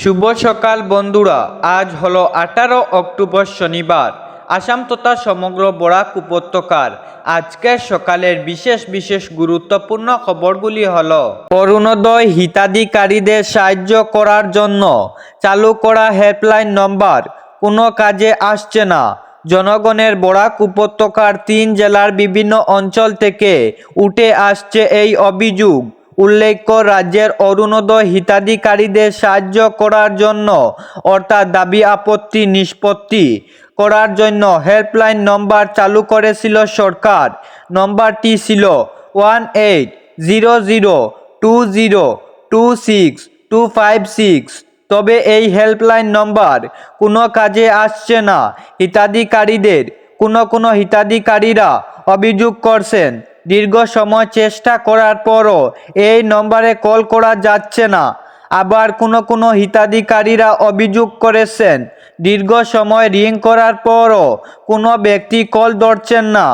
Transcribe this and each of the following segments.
শুভ সকাল বন্ধুরা, আজ হলো আঠারো অক্টোবর শনিবার, আসাম তথা সমগ্র বরাক উপত্যকার। আজকের সকালের বিশেষ বিশেষ গুরুত্বপূর্ণ খবরগুলি হল, অরুণোদয় হিতাধিকারীদের সাহায্য করার জন্য চালু করা হেল্পলাইন নম্বর, কোনো কাজে আসছে না। জনগণের বরাক উপত্যকার তিন জেলার বিভিন্ন অঞ্চল থেকে উঠে আসছে এই অভিযোগ। উল্লেখ্য, রাজ্যের অরুণোদয় হিতাধিকারীদের সাহায্য করার জন্য, অর্থাৎ দাবি আপত্তি নিষ্পত্তি করার জন্য হেল্পলাইন নম্বর চালু করেছিল সরকার। নম্বরটি ছিল one eight zero zero two zero two six two five six. তবে এই হেল্পলাইন নম্বর কোনো কাজে আসছে না। হিতাধিকারীদের কোনো কোনো হিতাধিকারীরা অভিযোগ করছেন। দীর্ঘ সময় চেষ্টা করার পরও এই নম্বরে কল করা যাচ্ছে না। আবার কোনো কোনো হিতাধিকারীরা অভিযোগ করেছেন, দীর্ঘ সময় রিং করার পরও কোনো ব্যক্তি কল ধরছেন না।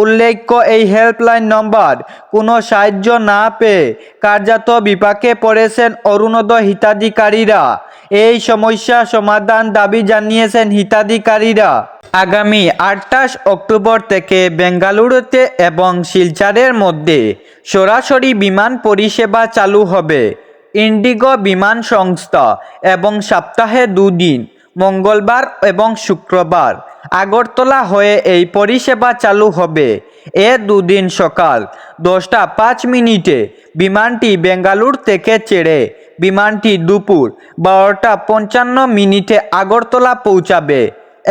উল্লেখ্য, এই হেল্পলাইন নম্বর কোনো সাহায্য না পেয়ে কার্যত বিপাকে পড়েছেন অরুণোদয় হিতাধিকারীরা। এই সমস্যা সমাধান দাবি জানিয়েছেন হিতাধিকারীরা। আগামী আটাশ অক্টোবর থেকে বেঙ্গালুরুতে এবং শিলচারের মধ্যে সরাসরি বিমান পরিষেবা চালু হবে। ইন্ডিগো বিমান সংস্থা এবং সপ্তাহে দুদিন, মঙ্গলবার এবং শুক্রবার আগরতলা হয়ে এই পরিষেবা চালু হবে। এ দুদিন সকাল দশটা পাঁচ মিনিটে বিমানটি বেঙ্গালুর থেকে ছেড়ে বিমানটি দুপুর বারোটা পঞ্চান্ন মিনিটে আগরতলা পৌঁছাবে।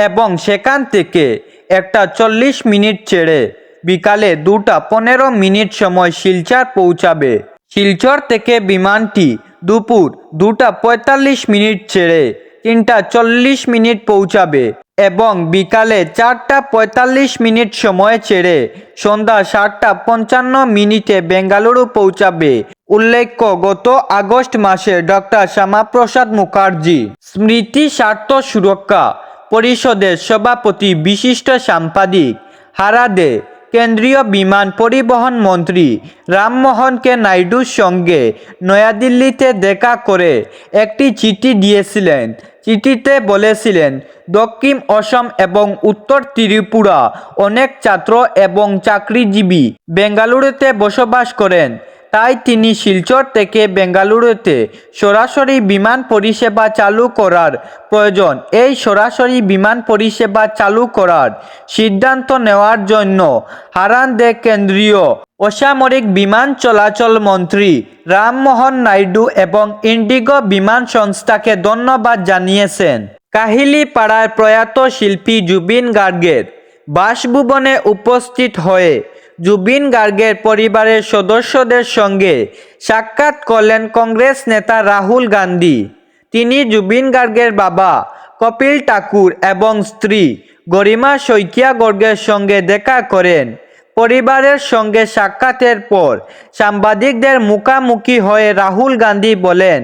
এবং সেখান থেকে একটা চল্লিশ মিনিট ছেড়ে বিকালে দুটা পনেরো মিনিট সময় শিলচর পৌঁছাবে। শিলচর থেকে বিমানটি দুপুর দুটা পঁয়তাল্লিশ মিনিট ছেড়ে তিনটা চল্লিশ মিনিট পৌঁছাবে এবং বিকালে চারটা পঁয়তাল্লিশ মিনিট সময় ছেড়ে সন্ধ্যা সাতটা পঞ্চান্ন মিনিটে বেঙ্গালুরু পৌঁছাবে। উল্লেখ্য, গত আগস্ট মাসে ডক্টর শ্যামাপ্রসাদ মুখার্জি স্মৃতি স্বার্থ সুরক্ষা পরিষদের সভাপতি বিশিষ্ট সাংবাদিক হারাদে, কেন্দ্রীয় বিমান পরিবহন মন্ত্রী রামমোহনকে নাইডুর সঙ্গে নয়াদিল্লিতে দেখা করে একটি চিঠি দিয়েছিলেন। চিঠিতে বলেছিলেন, দক্ষিণ অসম এবং উত্তর ত্রিপুরা অনেক ছাত্র এবং চাকরিজীবী বেঙ্গালুরুতে বসবাস করেন। তাই তিনি শিলচর থেকে বেঙ্গালুরুতে সরাসরি বিমান পরিষেবা চালু করার প্রয়োজন। এই সরাসরি বিমান পরিষেবা চালু করার সিদ্ধান্ত নেওয়ার জন্য হারানদে কেন্দ্রীয় অসামরিক বিমান চলাচল মন্ত্রী রামমোহন নাইডু এবং ইন্ডিগো বিমান সংস্থাকে ধন্যবাদ জানিয়েছেন। কাহিলি পাড়ার প্রয়াত শিল্পী জুবিন গার্গের বাসভবনে উপস্থিত হয়ে জুবিন গার্গের পরিবারের সদস্যদের সঙ্গে সাক্ষাৎ করলেন কংগ্রেস নেতা রাহুল গান্ধী। তিনি জুবিন গার্গের বাবা, কপিল ঠাকুর এবং স্ত্রী গরিমা শইকিয়া গর্গের সঙ্গে দেখা করেন। পরিবারের সঙ্গে সাক্ষাতের পর সাংবাদিকদের মুখামুখি হয়ে রাহুল গান্ধী বলেন,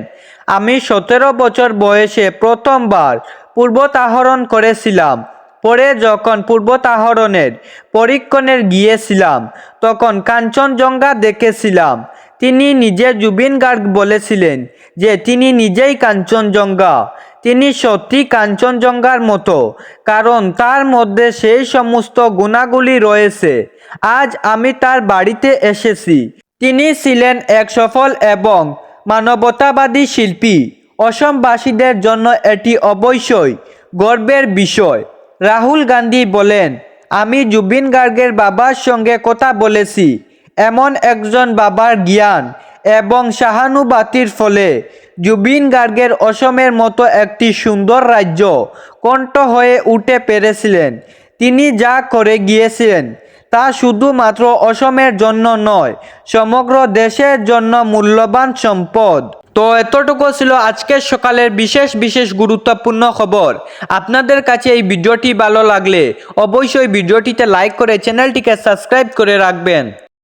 আমি সতেরো বছর বয়সে প্রথমবার পূর্বতাহরণ করেছিলাম। পরে যখন পূর্বতাহরণের পরীক্ষণের গিয়েছিলাম, তখন কাঞ্চনজঙ্ঘা দেখেছিলাম। তিনি নিজে জুবিন গার্গ বলেছিলেন যে, তিনি নিজেই কাঞ্চনজঙ্ঘা। তিনি সত্যি কাঞ্চনজঙ্ঘার মতো, কারণ তার মধ্যে সেই সমস্ত গুণাগুলি রয়েছে। আজ আমি তার বাড়িতে এসেছি। তিনি ছিলেন এক সফল এবং মানবতাবাদী শিল্পী। অসমবাসীদের জন্য এটি অবশ্যই গর্বের বিষয়। রাহুল গান্ধী বলেন, আমি জুবিন গার্গের বাবার সঙ্গে কথা বলেছি। এমন একজন বাবার জ্ঞান এবং সহানুভূতির ফলে জুবিন গার্গের অসমের মতো একটি সুন্দর রাজ্য কণ্ঠ হয়ে উঠে পেরেছিলেন। তিনি যা করে গিয়েছিলেন তা শুধুমাত্র অসমের জন্য নয়, সমগ্র দেশের জন্য মূল্যবান সম্পদ। তো এতটুকু ছিল আজকের সকালের বিশেষ বিশেষ গুরুত্বপূর্ণ খবর। আপনাদের কাছে এই ভিডিওটি ভালো লাগলে অবশ্যই ভিডিওটিতে লাইক করে চ্যানেলটিকে সাবস্ক্রাইব করে রাখবেন।